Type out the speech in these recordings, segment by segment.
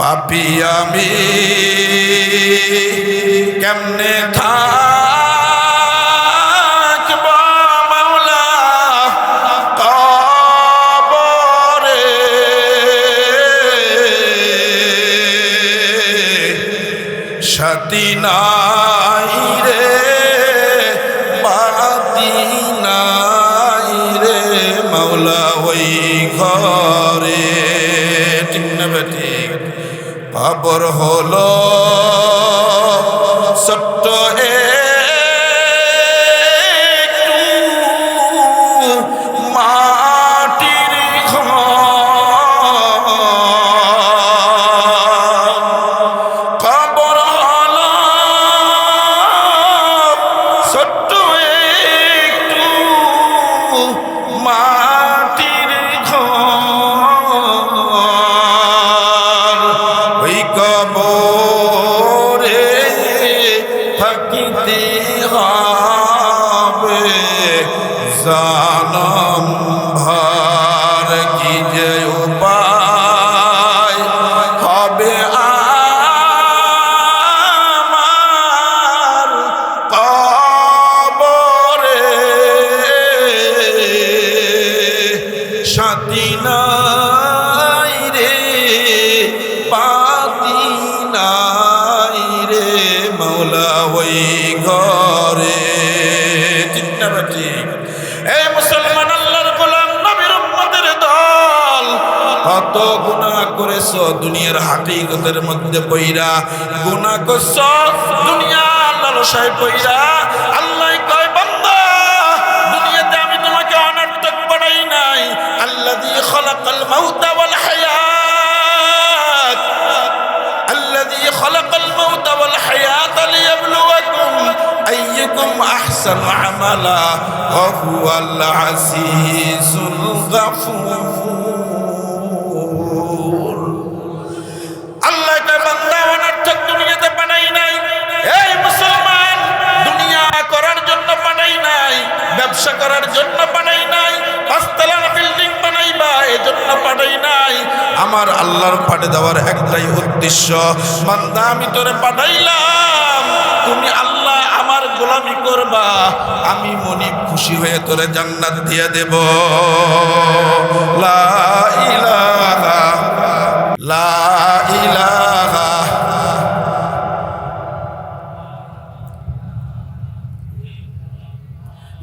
পাপি আমি কেমনে থাকব মাওলা কবরে? সাথী নাই রে বাতি নাই রে মাওলা, ওই ঘরে খবর হলো ছোট্ট একটু গেছ দুনিয়ার হাকিগতের মধ্যে পইরা? গুণা করছ? দুনিয়া লালসায় পইরা? আল্লাহ কয়, বান্দা, দুনিয়াতে আমি তোমাকে অনর্থক পড়াই নাই। আল্লাহ দিয়ে খলাকাল মাউতা ওয়াল হায়াত। আল্লাহ খলাকাল মাউতা ওয়াল হায়াত লিয়াবলুয়াকুম আইয়ুকুম আহসানু আমালা। ওয়া হুয়াল আজিজুল গাফুর। ব্যবসা করার জন্য বানাই নাই পাঁচতলা বিল্ডিং বানাইবা, এজন্য পাঠাই নাই। আমার আল্লাহর পাঠে দেওয়ার একটাই উদ্দেশ্য, বান্দা, আমি তোরে পাঠাইলাম, তুমি আল্লাহ আমার গোলামি করবা, আমি মনি খুশি হয়ে তোরে জান্নাত দিয়ে দেব। লা ইলাহা লা ইলাহা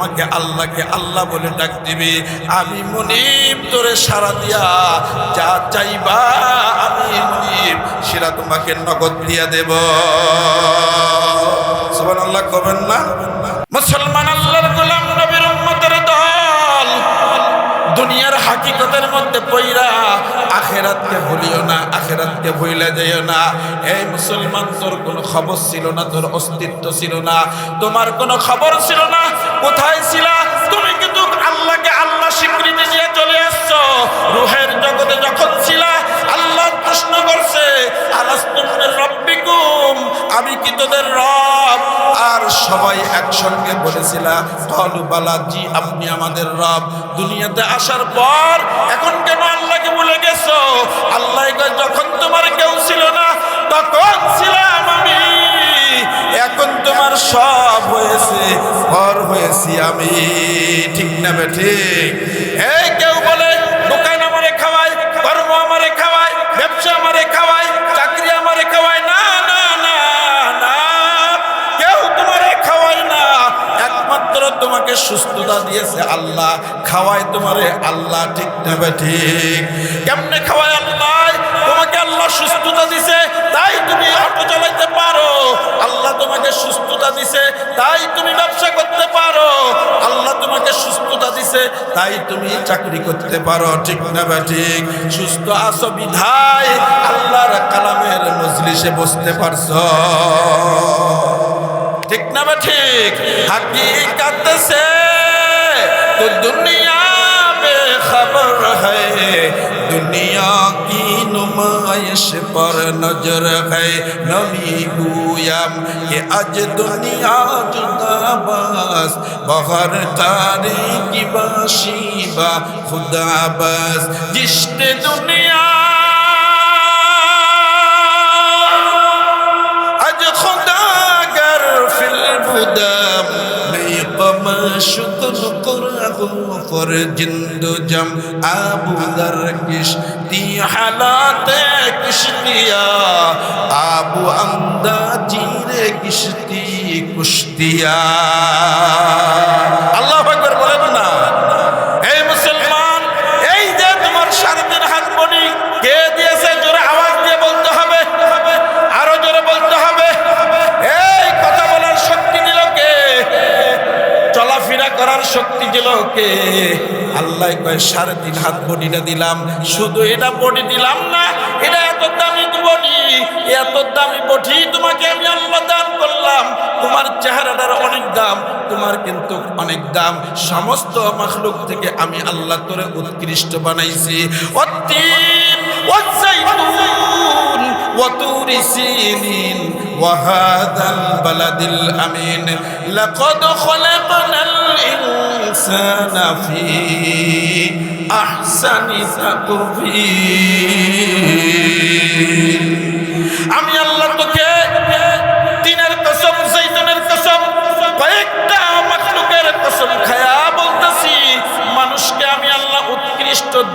আমাকে আল্লাহকে আল্লাহ বলে ডাক দিবে। আমি মনিব তোরে সারা দিয়া যা চাইবা আমি মনিব, সেটা তোমাকে নগদ দিয়া দেব। আল্লাহ কবেন না? আখেরাতকে ভুলিও না, আখেরাতকে ভুইলা যাইও না। এই মুসলমান, তোর কোনো খবর ছিল না, তোর অস্তিত্ব ছিল না, তোমার কোনো খবর ছিল না, কোথায় ছিলা? তুমি কিন্তু আল্লাহকে আল্লাহ স্বীকৃতি দিয়ে চলে আসছো? রুহের জগতে যখন ছিলা, আল্লাহ প্রশ্ন করছে আলাস্তুমের রব্বিকুম? আমি কি তোদের রব? সবাই একসঙ্গে বলেছিলা কলু বালা জি আপনি আমাদের রব। দুনিয়াতে আসার পর এখন কেন আল্লাহকে বলে গেছো? আল্লাহ যখন তোমার কেউ ছিল না, তখন ছিলাম আমি। এখন তোমার সব হয়েছে, ঘর হয়েছি আমি। ঠিক না বে ঠিক? তোমাকে সুস্থতা দিয়েছে আল্লাহ। খাওয়ায় তোমারে আল্লাহ, ঠিক নেবে ঠিক? কেমনে খাওয়ায় আল্লাহ? তোমাকে আল্লাহ সুস্থতা দিছে, তাই তুমি অটো চালাইতে পারো। আল্লাহ তোমাকে সুস্থতা দিছে, তাই তুমি ব্যবসা করতে পারো। আল্লাহ তোমাকে সুস্থতা দিছে, তাই তুমি চাকরি করতে পারো, ঠিক না বা ঠিক? সুস্থ আসো বিধায়, আল্লাহর কালামের মজলিসে বসতে পারছ। ঠিক না বা ঠিক হাকিকত সে তো দুনিয়া বেখবর হ্যায় دنیا کی نمائش پر نظر ہے نبی گویم کہ اج دنیا جدا بس بہر تاری کی باشی با خدا بس جشن دنیا خدام بیقم شکر قرغو فر جند جم آبو در کشتی حالات کشتیا آبو اندازیر کشتی کشتیا اللہ এটা করার শক্তি গেল ওকে আল্লাহ কয়, সাড়ে তিন হাত বডিটা দিলাম। শুধু এটা বডি দিলাম না, এটা এত দামি বডি। এত দামি বডি তোমাকে আমি আল্লাহ দান করলাম। তোমার চেহারাটার অনেক দাম, তোমার কিন্তু অনেক দাম। সমস্ত মাখলুক থেকে আমি আল্লাহ তোরে উৎকৃষ্ট বানাইছি। অতি অতুরি সিনিন وهذا البلد الأمين لقد خلقنا الإنسان في أحسن تقويم.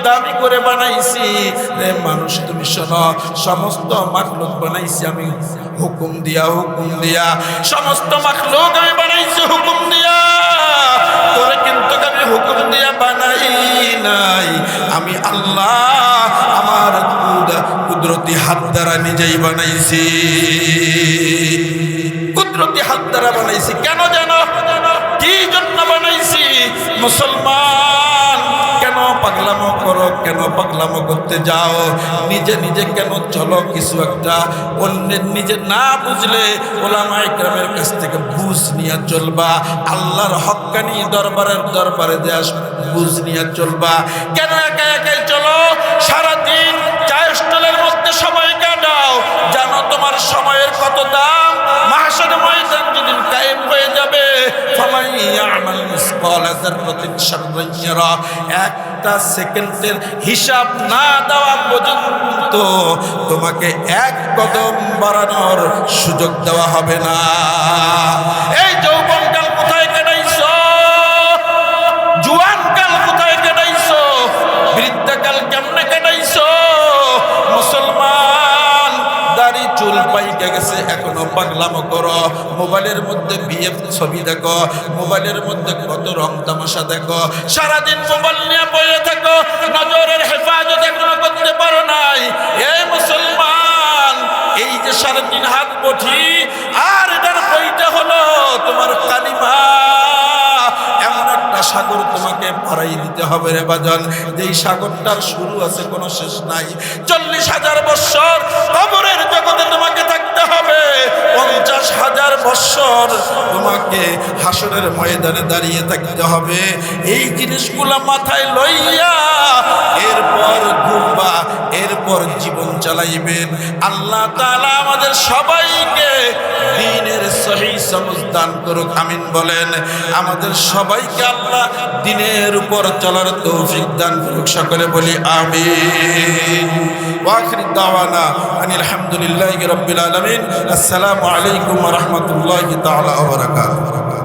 দামি করে বানাইছি। রে মানুষ, তুমি শোনো, সমস্ত মাখলুক বানাইছি আমি। হুকুম দিয়া হুকুম দিয়া। সমস্ত মাখলুক আমি বানাইছি, হুকুম দিয়া। তোরে কিন্তু আমি হুকুম দিয়া বানাই নাই। আমি আল্লাহ আমার কুদ- কুদরতি হাত দ্বারা নিজেই বানাইছি। কুদরতি হাত দ্বারা বানাইছি। কেন জানো? কি জন্য বানাইছি? মুসলমান পাগলামো করো, কেন পাগলামো করতে যাও? নিজে নিজে কেন চলো কিছু একটা? অন্যের নিজে না বুঝলে ওলামা ইকরামের কাছ থেকে বুঝ নিয়ে চলবা। আল্লাহর হক্কানি দরবারের দরবারে দেশ বুঝ নিয়ে চলবা। কেন একা একাই চলো? সারাদিন চায়ের স্টলের মধ্যে সময় কাটাও জানো তোমার সময়ের কত দাম? মাহাসার ময়দান যেদিন কায়েম হয়ে যাবে একটা সেকেন্ডের হিসাব না দেওয়া পর্যন্ত তোমাকে এক কদম বাড়ানোর সুযোগ দেওয়া হবে না। এই যৌবনকাল মোবাইলের মধ্যে বিয়ে ছবি দেখো, মোবাইলের মধ্যে কত রং তামাশা দেখো, সারাদিন মোবাইল নিয়ে বয়ে থাকো, নজরের হেফাজত এখনও করতে পারো নাই। এই মুসলমান, এই যে সাড়ে তিন হাত বঠি, আর এটার বইটা হলো তোমার কালিমা। সাগর তোমাকে পাড়াই দিতে হবে রে বাজান। যেই সাগরটার শুরু আছে কোনো শেষ নাই। চল্লিশ হাজার বৎসর কবরের তোমাকে হাসরের ময়দানে দাঁড়িয়ে থাকতে হবে। এই জিনিসগুলো মাথায় লইয়া এরপর ঘুমবা, এরপর জীবন চালাইবেন। আল্লাহ তালা আমাদের সবাইকে সমজ দান করুক, আমিন বলেন। আমাদের সবাইকে আল্লাহ দিনের উপর চলার তৌফিক দান করুক, সকলে বলি আমিন। ওয়াখির দাওয়ানা আনিল হামদুলিল্লাহি রাব্বিল আলামিন। আসসালামু আলাইকুম রাহমাতুল্লাহি বারাকাতুহু।